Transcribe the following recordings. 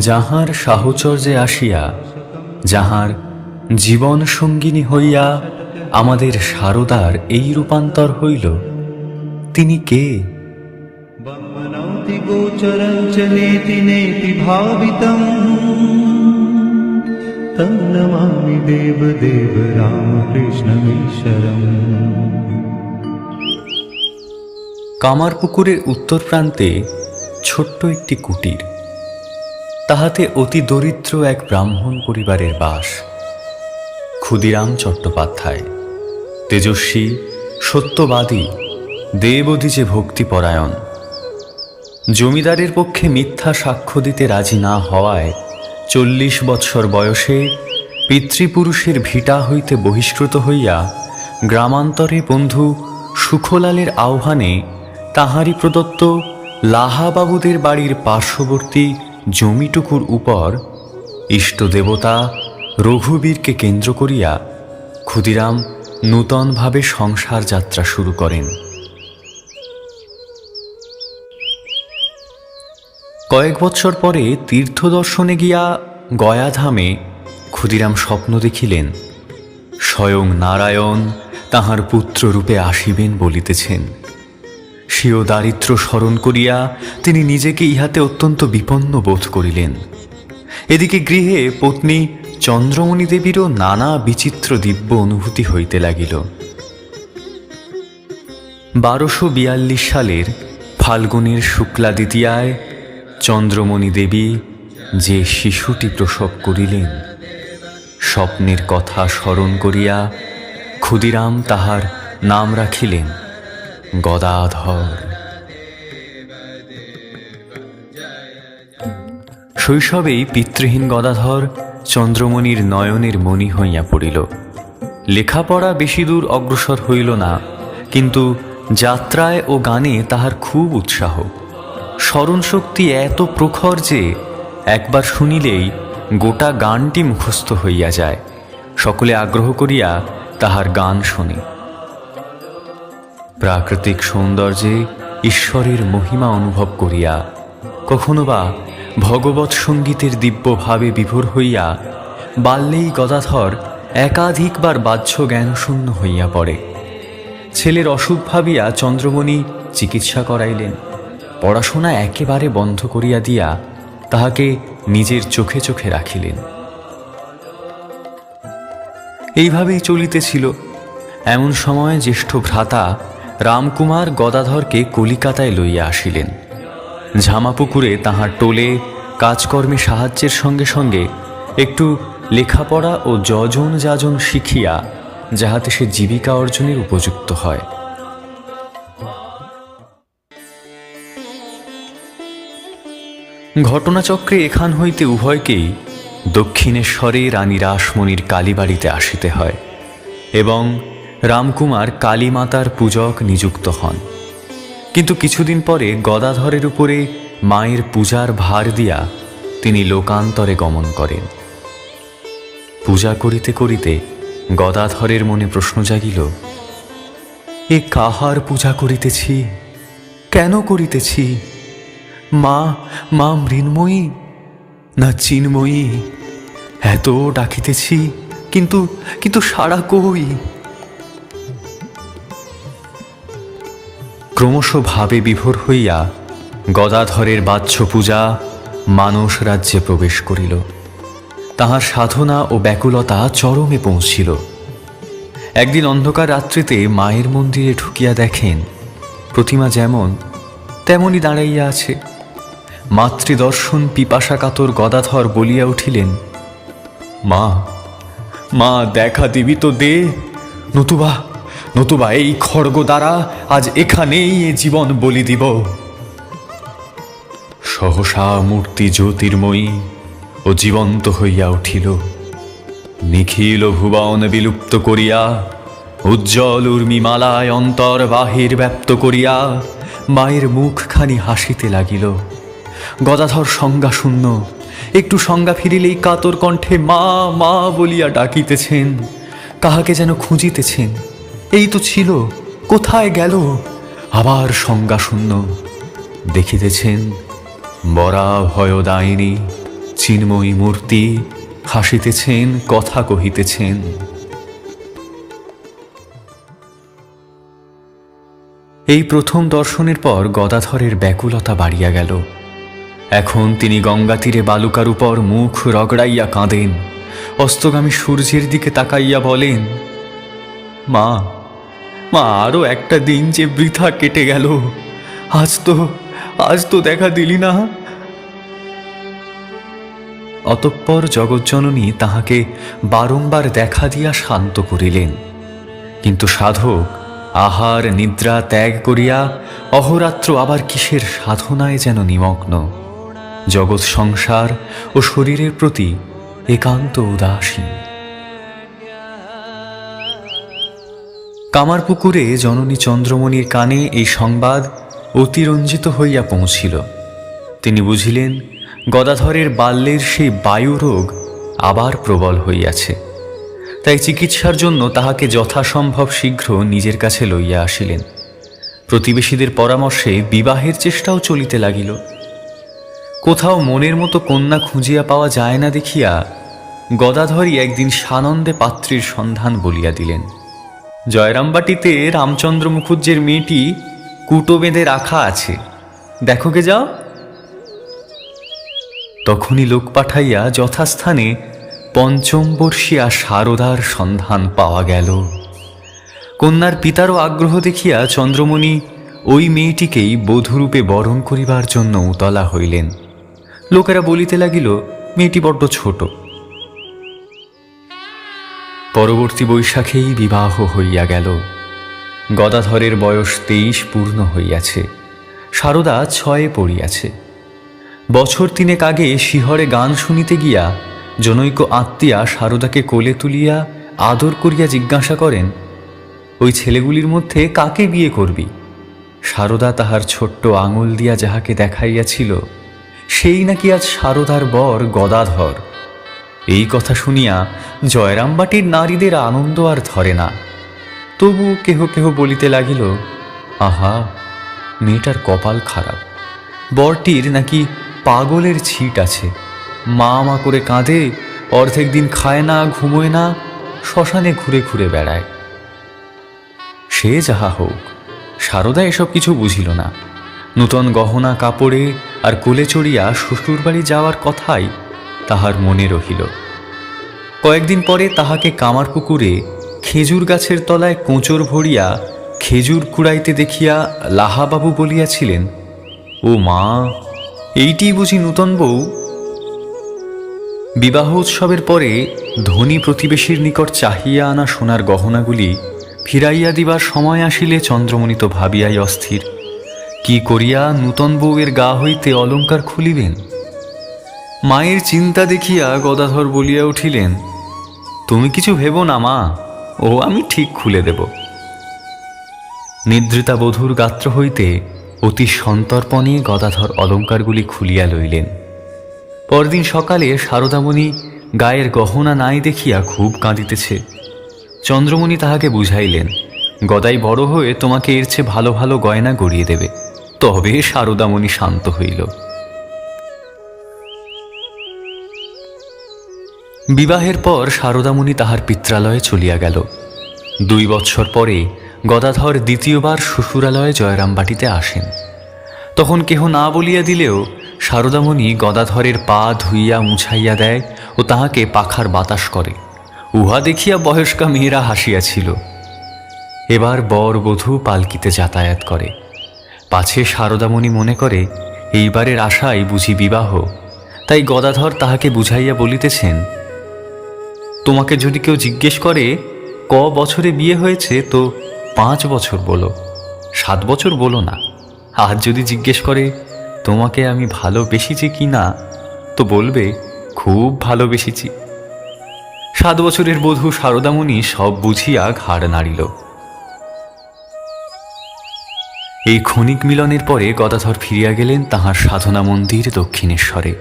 যাহার সাহচর্যে আসিয়া যাহার জীবন সঙ্গিনী হইয়া আমাদের সারদার এই রূপান্তর হইল তিনি কে मनौति गोचरं च नेति नेति भावितम् तं नमामि देवदेव रामकृष्णमीश्वरम् কামারপুকুরের উত্তর প্রান্তে ছোট্ট একটি কুটির তাহাতে অতি দরিদ্র এক ব্রাহ্মণ পরিবারের বাস। ক্ষুদিরাম চট্টোপাধ্যায়, তেজস্বী, সত্যবাদী দেবদীজে ভক্তিপরায়ণ, জমিদারের পক্ষে মিথ্যা সাক্ষ্য দিতে রাজি না হওয়ায় চল্লিশ বৎসর বয়সে পিতৃপুরুষের ভিটা হইতে বহিষ্কৃত হইয়া গ্রামান্তরে বন্ধু সুখলালের আহ্বানে তাহারি প্রদত্ত লাহাবাবুদের বাড়ির পার্শ্ববর্তী জমিটুকুর উপর ইষ্টদেবতা রঘুবীরকে কেন্দ্র করিয়া ক্ষুদিরাম নূতনভাবে সংসার যাত্রা শুরু করেন। কয়েক বৎসর পরে তীর্থদর্শনে গিয়া গয়াধামে ক্ষুদিরাম স্বপ্ন দেখিলেন। স্বয়ং নারায়ণ তাহার পুত্ররূপে আসিবেন বলিতেছেন। স্বীয় দারিদ্র স্মরণ করিয়া তিনি নিজেকে ইহাতে অত্যন্ত বিপন্ন বোধ করিলেন। এদিকে গৃহে পত্নী চন্দ্রমণি দেবীরও নানা বিচিত্র দিব্য অনুভূতি হইতে লাগিল। বারোশো বিয়াল্লিশ সালের ফাল্গুনের শুক্লা দ্বিতীয়ায় চন্দ্রমণি দেবী যে শিশুটি প্রসব করিলেন, স্বপ্নের কথা স্মরণ করিয়া ক্ষুদিরাম তাহার নাম রাখিলেন। গদাধর। শৈশবেই পিতৃহীন গদাধর চন্দ্রমণির নয়নের মণি হইয়া পড়িল। লেখাপড়া বেশি দূর অগ্রসর হইল না, কিন্তু যাত্রায় ও গানে তাহার খুব উৎসাহ। স্মরণশক্তি এত প্রখর যে একবার শুনিলেই গোটা গানটি মুখস্থ হইয়া যায়। সকলে আগ্রহ করিয়া তাহার গান শোনে। প্রাকৃতিক সৌন্দর্যে ঈশ্বরের মহিমা অনুভব করিয়া, কখনো বা ভগবৎ সঙ্গীতের দিব্য ভাবে বিভোর হইয়া, বাল্যেই গদাধর একাধিকবার বাহ্য জ্ঞানশূন্য হইয়া পড়ে। ছেলের অসুখ ভাবিয়া চন্দ্রমণি চিকিৎসা করাইলেন। পড়াশোনা একেবারে বন্ধ করিয়া দিয়া তাহাকে নিজের চোখে চোখে রাখিলেন। এইভাবেই চলিতেছিল। এমন সময় জ্যেষ্ঠ ভ্রাতা রামকুমার গদাধরকে কলিকাতায় লইয়া আসিলেন। ঝামাপুকুরে তাহার টোলে কাজকর্মে সাহায্যের সঙ্গে সঙ্গে একটু লেখাপড়া ও যজন যাজন শিখিয়া যাহাতে সে জীবিকা অর্জনের উপযুক্ত হয়। ঘটনাচক্রে এখান হইতে উভয়কেই দক্ষিণেশ্বরে রানী রাসমণির কালীবাড়িতে আসিতে হয় এবং রামকুমার কালীমাতার পূজক নিযুক্ত হন। কিন্তু কিছুদিন পরে গদাধরের উপরে মায়ের পূজার ভার দিয়া তিনি লোকান্তরে গমন করেন। পূজা করিতে করিতে গদাধরের মনে প্রশ্ন জাগিল, এ কাহার পূজা করিতেছি? কেন করিতেছি? মা মা মৃন্ময়ী না চিন্ময়ী? এত ডাকিতেছি, কিন্তু কিন্তু সারা কই? ক্রমশ ভাবে বিভোর হইয়া গদাধরের বাহ্য পূজা মানস রাজ্যে প্রবেশ করিল। তাহার সাধনা ও ব্যাকুলতা চরমে পৌঁছিল। একদিন অন্ধকার রাত্রিতে মায়ের মন্দিরে ঢুকিয়া দেখেন, প্রতিমা যেমন তেমনই দাঁড়াইয়া আছে। মাতৃদর্শন পিপাসাকাতর গদাধর বলিয়া উঠিলেন, মা মা, দেখা দিবি তো দে, নতুবা নতুবা এই খড়গ দ্বারা আজ এখানেই এ জীবন বলি দিব। সহসা মূর্তি জ্যোতির্ময়ী ও জীবন্ত হইয়া উঠিল। নিখিল ভুবন বিলুপ্ত করিয়া, উজ্জ্বল উর্মিমালায় অন্তর বাহির ব্যপ্ত করিয়া, মায়ের মুখখানি হাসিতে লাগিল। গদাধর সংজ্ঞা শূন্য, একটু সংজ্ঞা ফিরিলেই কাতর কণ্ঠে মা মা বলিয়া ডাকিতেছেন, কাহাকে যেন খুঁজিতেছেন। এই তো ছিল। কোথায় গেল? আবার সংজ্ঞা শূন্য দেখিতেছেন বরা ভয়দায়িনী চিন্ময়ী মূর্তি হাসিতেছেন, কথা কহিতেছেন। এই প্রথম দর্শনের পর গদাধরের ব্যাকুলতা বাড়িয়া গেল। এখন তিনি গঙ্গা তীরে বালুকার উপর মুখ রগড়াইয়া কাঁদেন। অস্তগামী সূর্যের দিকে তাকাইয়া বলেন, মা মা আরও একটা দিন যে বৃথা কেটে গেল। আজ তো আজ তো দেখা দিলি না। অতঃপর জগজ্জননী তাহাকে বারংবার দেখা দিয়া শান্ত করিলেন। কিন্তু সাধক আহার নিদ্রা ত্যাগ করিয়া অহরাত্র আবার কিসের সাধনায় যেন নিমগ্ন। জগৎ সংসার ও শরীরের প্রতি একান্ত উদাসীন। কামারপুকুরে জননী চন্দ্রমণির কানে এই সংবাদ অতিরঞ্জিত হইয়া পৌঁছিল। তিনি বুঝিলেন, গদাধরের বাল্যের সেই বায়ুরোগ আবার প্রবল হইয়াছে। তাই চিকিৎসার জন্য তাহাকে যথাসম্ভব শীঘ্র নিজের কাছে লইয়া আসিলেন। প্রতিবেশীদের পরামর্শে বিবাহের চেষ্টাও চলিতে লাগিল। কোথাও মনের মতো কন্যা খুঁজিয়া পাওয়া যায় না দেখিয়া গদাধরই একদিন সানন্দে পাত্রীর সন্ধান বলিয়া দিলেন। জয়রামবাটিতে রামচন্দ্র মুখুজ্জের মেয়েটি কুটো বেঁধে রাখা আছে। দেখো গে যাও। তখনই লোক পাঠাইয়া যথাস্থানে পঞ্চম বর্ষিয়া সারদার সন্ধান পাওয়া গেল। কন্যার পিতারও আগ্রহ দেখিয়া চন্দ্রমণি ওই মেয়েটিকেই বধূরূপে বরণ করিবার জন্য উতলা হইলেন। লোকেরা বলিতে লাগিল, মেয়েটি বড্ড ছোট। পরবর্তী বৈশাখেই বিবাহ হইয়া গেল। গদাধরের বয়স তেইশ পূর্ণ হইয়াছে। সারদা ছয়ে পড়িয়াছে। বছর তিনেক আগে শিহরে গান শুনিতে গিয়া জনৈক আত্মীয়া সারদাকে কোলে তুলিয়া আদর করিয়া জিজ্ঞাসা করেন, ওই ছেলেগুলির মধ্যে কাকে বিয়ে করবি? সারদা তাহার ছোট্ট আঙুল দিয়া যাহাকে দেখাইয়াছিল, সেই নাকি আজ সারদার বর গদাধর। এই কথা শুনিয়া জয়রামবাটির নারীদের আনন্দ আর ধরে না। তবু কেহ কেহ বলিতে লাগিল, আহা, মেয়েটার কপাল খারাপ। বরটির নাকি পাগলের ছিট আছে। মা মা করে কাঁদে, অর্ধেক দিন খায় না, ঘুমোয় না, শ্মশানে ঘুরে ঘুরে বেড়ায়। সে যাহা হোক, সারদা এসব কিছু বুঝিল না। নূতন গহনা, কাপড়ে আর কোলে চড়িয়া শ্বশুরবাড়ি যাওয়ার কথাই তাহার মনে রহিল। কয়েকদিন পরে তাহাকে কামারপুকুরে খেজুর গাছের তলায় কোঁচর ভরিয়া খেজুর কুড়াইতে দেখিয়া লাহাবাবু বলিয়াছিলেন, ও মা, এইটি বুঝি নূতন বউ? বিবাহ উৎসবের পরে ধনী প্রতিবেশীর নিকট চাহিয়া আনা সোনার গহনাগুলি ফিরাইয়া দিবার সময় আসিলে চন্দ্রমণি তো ভাবিয়াই অস্থির, কি করিয়া নূতন বউয়ের গা হইতে অলঙ্কার খুলিবেন? মায়ের চিন্তা দেখিয়া গদাধর বলিয়া উঠিলেন, তুমি কিছু ভেব না মা, ও আমি ঠিক খুলে দেব। নিদ্রিতা বধূর গাত্র হইতে অতি সন্তর্পণে গদাধর অলঙ্কারগুলি খুলিয়া লইলেন। পরদিন সকালে শারদামণি গায়ের গহনা নাই দেখিয়া খুব কাঁদিতেছে। চন্দ্রমণি তাহাকে বুঝাইলেন, গদাই বড় হয়ে তোমাকে এর চেয়ে ভালো ভালো গয়না গড়িয়ে দেবে। তবে শারদামণি শান্ত হইল। বিবাহের পর শারদামণি তাহার পিত্রালয়ে চলিয়া গেল। দুই বৎসর পরে গদাধর দ্বিতীয়বার শ্বশুরালয়ে জয়রামবাটিতে আসেন। তখন কেহ না বলিয়া দিলেও শারদামণি গদাধরের পা ধুইয়া মুছাইয়া দেয় ও তাহাকে পাখার বাতাস করে। উহা দেখিয়া বয়স্কা মেয়েরা হাসিয়াছিল। এবার বর বধূ পালকিতে যাতায়াত করে। পাছে শারদামণি মনে করে, এইবারের আশাই বুঝি বিবাহ। তাই গদাধর তাহাকে বুঝাইয়া বলিতেছেন তোমাকে যদি কেউ জিজ্ঞেস করে, ক বছরে বিয়ে হয়েছে? তো পাঁচ বছর বলো, সাত বছর বলো না। আজ যদি জিজ্ঞেস করে, তোমাকে আমি ভালোবেসেছি কি না? তো বলবে, খুব ভালোবেসেছি। সাত বছরের বধূ শারদামণি সব বুঝিয়া ঘাড় নাড়িল। এই ক্ষণিক মিলনের পরে গদাধর ফিরিয়া গেলেন তাহার সাধনা মন্দির দক্ষিণেশ্বরে।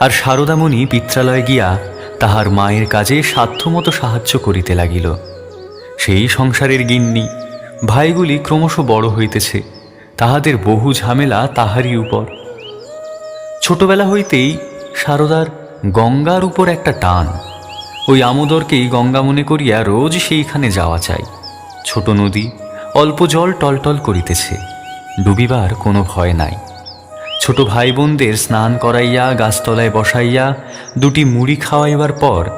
আর শারদামণি পিত্রালয়ে গিয়া তাহার মায়ের কাজে সাধ্যমতো সাহায্য করিতে লাগিল। সেই সংসারের গিন্নি, ভাইগুলি ক্রমশ বড় হইতেছে, তাহাদের বহু ঝামেলা তাহারই উপর। ছোটবেলা হইতেই সারদার গঙ্গার উপর একটা টান, ওই আমোদরকেই গঙ্গা মনে করিয়া রোজ সেইখানে যাওয়া চাই। ছোট নদী অল্প জল টলটল করিতেছে, ডুবিবার কোনো ভয় নাই। ছোট ভাই বোনদের স্নান করাইয়া, গাছতলায় বসাইয়া, দুটি মুড়ি খাওয়াইবার পর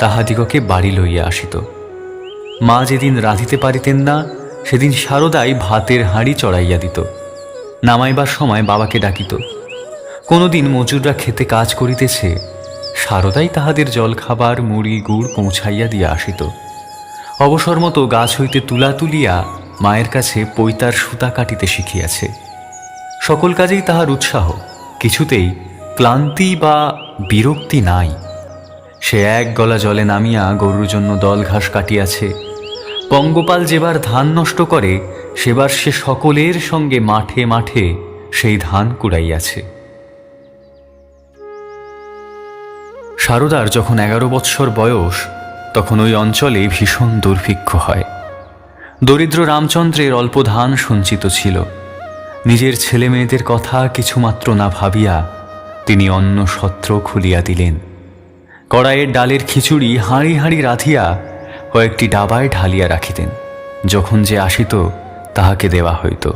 তাহাদিগকে বাড়ি লইয়া আসিত। মা যেদিন রাঁধিতে পারিতেন না, সেদিন সারদাই ভাতের হাঁড়ি চড়াইয়া দিত। নামাইবার সময় বাবাকে ডাকিত। কোনোদিন মজুররা খেতে কাজ করিতেছে, সারদাই তাহাদের জলখাবার, মুড়ি, গুড় পৌঁছাইয়া দিয়া আসিত। অবসর মতো গাছ হইতে তুলা তুলিয়া মায়ের কাছে পৈতার সুতা কাটিতে শিখিয়াছে। সকল কাজেই তাহার উৎসাহ, কিছুতেই ক্লান্তি বা বিরক্তি নাই। সে এক গলা জলে নামিয়া গরুর জন্য দল ঘাস কাটিয়াছে। পঙ্গপাল যেবার ধান নষ্ট করে, সেবার সে সকলের সঙ্গে মাঠে মাঠে সেই ধান কুড়াইয়াছে। সারদার যখন এগারো বৎসর বয়স, তখন ওই অঞ্চলে ভীষণ দুর্ভিক্ষ হয়। দরিদ্র রামচন্দ্রের অল্প ধান সঞ্চিত ছিল। নিজের ছেলে মেয়েদের কথা কিছুমাত্র না ভাবিয়া তিনি অন্ন সত্র খুলিয়া দিলেন। কড়াইয়ের ডালের খিচুড়ি হাঁড়ি হাঁড়ি রাধিয়া কয়েকটি ডাবায় ঢালিয়া রাখিতেন। যখন যে আসিত, তাহাকে দেওয়া হইত।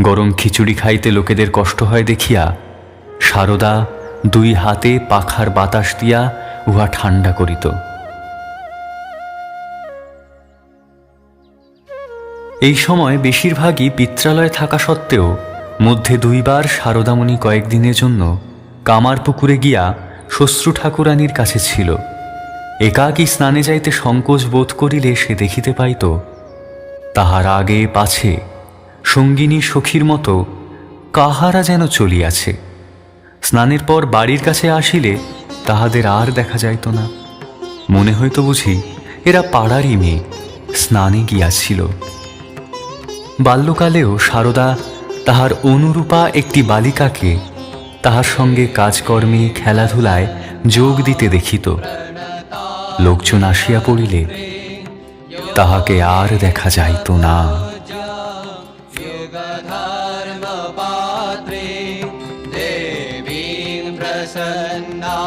গরম খিচুড়ি খাইতে লোকেদের কষ্ট হয় দেখিয়া সারদা দুই হাতে পাখার বাতাস দিয়া উহা ঠান্ডা করিত। এই সময় বেশিরভাগই পিত্রালয়ে থাকা সত্ত্বেও মধ্যে দুইবার শারদামণি কয়েকদিনের জন্য কামার পুকুরে গিয়া শ্বশ্রু ঠাকুরানীর কাছে ছিল। একাকী স্নানে যাইতে সংকোচ বোধ করিলে সে দেখিতে পাইত, তাহার আগে পাছে সঙ্গিনী সখীর মতো কাহারা যেন চলিয়াছে। স্নানের পর বাড়ির কাছে আসিলে তাহাদের আর দেখা যাইত না। মনে হইত বুঝি এরা পাড়ারই মেয়ে, স্নানে গিয়াছিল। বাল্যকালেও সারদা তাহার অনুরূপা একটি বালিকাকে তাহার সঙ্গে কাজকর্মে খেলাধুলায় যোগ দিতে দেখিত লোকজন আসিয়া পড়িলে তাহাকে আর দেখা যাইত না युगधर्मपात्रे देवीं प्रसन्ना